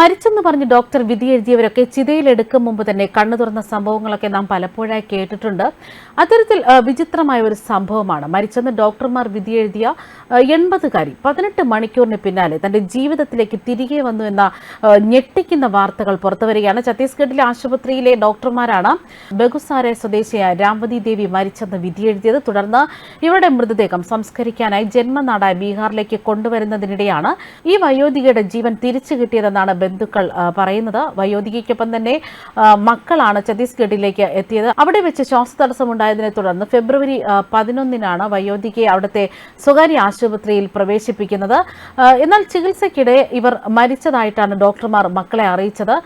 മരിച്ചെന്ന് പറഞ്ഞ് ഡോക്ടർ വിധി എഴുതിയവരൊക്കെ ചിതയിലെടുക്കും മുമ്പ് തന്നെ കണ്ണു തുറന്ന സംഭവങ്ങളൊക്കെ നാം പലപ്പോഴായി കേട്ടിട്ടുണ്ട്. അത്തരത്തിൽ വിചിത്രമായ ഒരു സംഭവമാണ്. മരിച്ചെന്ന് ഡോക്ടർമാർ വിധി എഴുതിയ എൺപതുകാരി പതിനെട്ട് മണിക്കൂറിന് പിന്നാലെ തന്റെ ജീവിതത്തിലേക്ക് തിരികെ വന്നു എന്ന ഞെട്ടിക്കുന്ന വാർത്തകൾ പുറത്തുവരികയാണ്. ഛത്തീസ്ഗഡിലെ ആശുപത്രിയിലെ ഡോക്ടർമാരാണ് ബഗുസാര സ്വദേശിയായ രാംവതി ദേവി മരിച്ചെന്ന് വിധി എഴുതിയത്. തുടർന്ന് ഇവരുടെ മൃതദേഹം സംസ്കരിക്കാനായി ജന്മനാടായ ബീഹാറിലേക്ക് കൊണ്ടുവരുന്നതിനിടെയാണ് ഈ വയോധികയുടെ ജീവൻ തിരിച്ചു കിട്ടിയതെന്നാണ് ബന്ധുക്കൾ പറയുന്നത് വയോധികയ്ക്കൊപ്പം തന്നെ മക്കളാണ് ഛത്തീസ്ഗഡിലേക്ക് എത്തിയത്. അവിടെ വെച്ച് ശ്വാസതടസ്സമുണ്ടായതിനെ തുടർന്ന് ഫെബ്രുവരി പതിനൊന്നിനാണ് വയോധികയെ അവിടുത്തെ സ്വകാര്യ ആശുപത്രിയിൽ പ്രവേശിപ്പിക്കുന്നത്. എന്നാൽ ചികിത്സയ്ക്കിടെ ഇവർ മരിച്ചതായിട്ടാണ് ഡോക്ടർമാർ മക്കളെ അറിയിച്ചത്.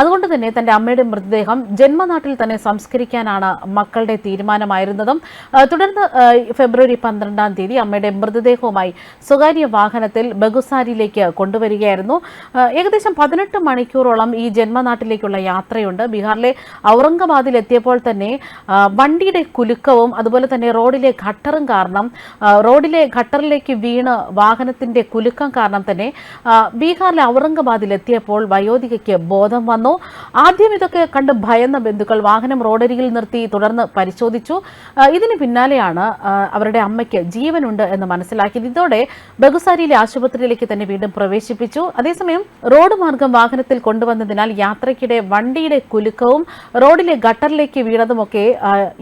അതുകൊണ്ട് തന്നെ തന്റെ അമ്മയുടെ മൃതദേഹം ജന്മനാട്ടിൽ തന്നെ സംസ്കരിക്കാനാണ് മക്കളുടെ തീരുമാനമായിരുന്നതും. തുടർന്ന് ഫെബ്രുവരി പന്ത്രണ്ടാം തീയതി അമ്മയുടെ മൃതദേഹവുമായി സ്വകാര്യ വാഹനത്തിൽ ബഗുസാരിയിലേക്ക് കൊണ്ടുവരികയായിരുന്നു. ഏകദേശം പതിനെട്ട് മണിക്കൂറോളം ഈ ജന്മനാട്ടിലേക്കുള്ള യാത്രയുണ്ട്. ബീഹാറിലെ ഔറംഗാബാദിൽ എത്തിയപ്പോൾ തന്നെ വണ്ടിയുടെ കുലുക്കവും അതുപോലെ തന്നെ റോഡിലെ ഘട്ടറും കാരണം റോഡിലെ ഘട്ടറിലേക്ക് വീണ് വാഹനത്തിന്റെ കുലുക്കം കാരണം തന്നെ ബീഹാറിലെ ഔറംഗാബാദിൽ എത്തിയപ്പോൾ വയോധികയ്ക്ക് ബോധം വന്നു. ആദ്യം ഇതൊക്കെ കണ്ട് ഭയന്ന ബന്ധുക്കൾ വാഹനം റോഡരികിൽ നിർത്തി തുടർന്ന് പരിശോധിച്ചു. ഇതിന് പിന്നാലെയാണ് അവരുടെ അമ്മയ്ക്ക് ജീവനുണ്ട് എന്ന് മനസ്സിലാക്കിയത്. ഇതോടെ ബഗുസാരിയിലെ ആശുപത്രിയിലേക്ക് തന്നെ വീണ്ടും പ്രവേശിപ്പിച്ചു. അതേസമയം റോഡ് മാർഗം വാഹനത്തിൽ കൊണ്ടുവന്നതിനാൽ യാത്രയ്ക്കിടെ വണ്ടിയുടെ കുലുക്കവും റോഡിലെ ഗട്ടറിലേക്ക് വീണതുമൊക്കെ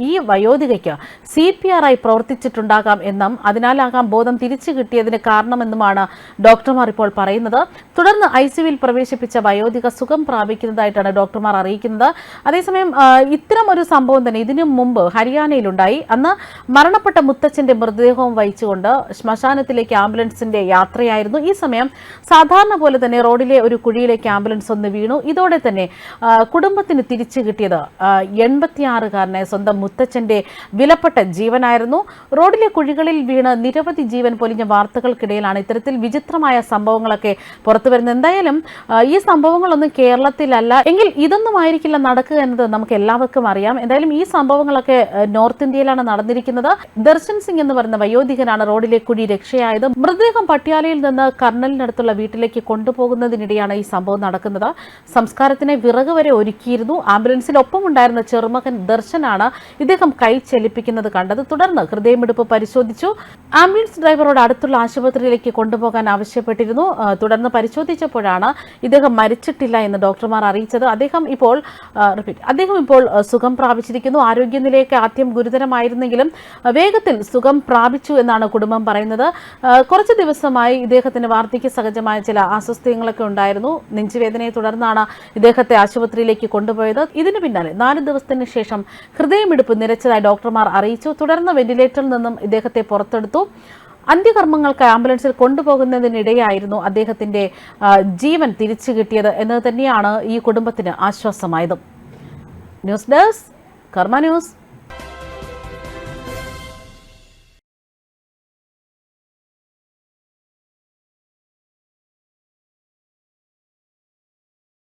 ഈ വയോധികയ്ക്ക് സി പി ആർ ആയി പ്രവർത്തിച്ചിട്ടുണ്ടാകാം എന്നും അതിനാലാകാം ബോധം തിരിച്ചു കിട്ടിയതിന് കാരണമെന്നുമാണ് ഡോക്ടർമാർ ഇപ്പോൾ പറയുന്നത്. തുടർന്ന് ഐ സിയുവിൽ പ്രവേശിപ്പിച്ച വയോധിക സുഖം പ്രാപിക്കുന്നതായിട്ടാണ് ഡോക്ടർമാർ അറിയിക്കുന്നത്. അതേസമയം ഇത്തരം ഒരു സംഭവം തന്നെ ഇതിനു മുമ്പ് ഹരിയാനയിലുണ്ടായി. അന്ന് മരണപ്പെട്ട മുത്തച്ഛന്റെ മൃതദേഹവും വഹിച്ചുകൊണ്ട് ശ്മശാനത്തിലേക്ക് ആംബുലൻസിന്റെ യാത്രയായിരുന്നു. ഈ സമയം സാധാരണ പോലെ തന്നെ റോഡിലെ ഒരു കുഴിയിലേക്ക് ആംബുലൻസ് ഒന്ന് വീണു. ഇതോടെ തന്നെ കുടുംബത്തിന് തിരിച്ചു കിട്ടിയത് എൺപത്തിയാറുകാരനെ സ്വന്തം മുത്തച്ഛന്റെ വിലപ്പെട്ട ജീവനായിരുന്നു. റോഡിലെ കുഴികളിൽ വീണ് നിരവധി ജീവൻ പൊലിഞ്ഞ വാർത്തകൾക്കിടയിലാണ് ഇത്തരത്തിൽ വിചിത്രമായ സംഭവങ്ങളൊക്കെ പുറത്തുവരുന്നത്. എന്തായാലും ഈ സംഭവങ്ങളൊന്നും കേരളത്തിലല്ല എങ്കിൽ ഇതൊന്നും ആയിരിക്കില്ല നടക്കുക എന്നത് നമുക്ക് എല്ലാവർക്കും അറിയാം. എന്തായാലും ഈ സംഭവങ്ങളൊക്കെ നോർത്ത് ഇന്ത്യയിലാണ് നടന്നിരിക്കുന്നത്. ദർശൻ സിംഗ് എന്ന് പറയുന്ന വയോധികനാണ് റോഡിലെ കുഴി രക്ഷയായത്. മൃതദേഹം പട്യാലയിൽ നിന്ന് കർണലിനടുത്തുള്ള വീട്ടിലേക്ക് കൊണ്ടുപോകുന്നതിനിടെയാണ് ഈ സംഭവം നടക്കുന്നത്. സംസ്കാരത്തിന് വിറക് വരെ ഒരുക്കിയിരുന്നു. ആംബുലൻസിൽ ഒപ്പമുണ്ടായിരുന്ന ചെറുമകൻ ദർശനാണ് ഇദ്ദേഹം കൈ ചലിപ്പിക്കുന്നത് കണ്ടത്. തുടർന്ന് ഹൃദയമിടിപ്പ് പരിശോധിച്ചു. ആംബുലൻസ് ഡ്രൈവറോട് അടുത്തുള്ള ആശുപത്രിയിലേക്ക് കൊണ്ടുപോകാൻ ആവശ്യപ്പെട്ടിരുന്നു. തുടർന്ന് പരിശോധിച്ചപ്പോഴാണ് ഇദ്ദേഹം മരിച്ചിട്ടില്ല എന്ന് ഡോക്ടർമാർ അറിയിച്ചത്. അദ്ദേഹം ഇപ്പോൾ റിപ്പീറ്റ് അദ്ദേഹം ഇപ്പോൾ സുഖം പ്രാപിച്ചിരിക്കുന്നു. ആരോഗ്യനിലയൊക്കെ ആദ്യം ഗുരുതരമായിരുന്നെങ്കിലും വേഗത്തിൽ സുഖം പ്രാപിച്ചു എന്നാണ് കുടുംബം പറയുന്നത്. കുറച്ച് ദിവസമായി ഇദ്ദേഹത്തിന് വാർദ്ധക്യ സഹജമായ ചില അസ്വസ്ഥ്യങ്ങളൊക്കെ ഉണ്ടായിരുന്നു. നെഞ്ചുവേദനയെ തുടർന്നാണ് ഇദ്ദേഹത്തെ ആശുപത്രിയിലേക്ക് കൊണ്ടുപോയത്. ഇതിനു പിന്നാലെ നാല് ദിവസത്തിന് ശേഷം ഹൃദയമിടിപ്പ് നിരച്ചതായി ഡോക്ടർമാർ അറിയിച്ചു. തുടർന്ന് വെന്റിലേറ്ററിൽ നിന്നും ഇദ്ദേഹത്തെ പുറത്തെടുത്തു. അന്ത്യകർമ്മങ്ങൾക്ക് ആംബുലൻസിൽ കൊണ്ടുപോകുന്നതിനിടെയായിരുന്നു അദ്ദേഹത്തിന്റെ ജീവൻ തിരിച്ചു കിട്ടിയത് എന്നത് തന്നെയാണ് ഈ കുടുംബത്തിന് ആശ്വാസമായത്. News desk Karma news.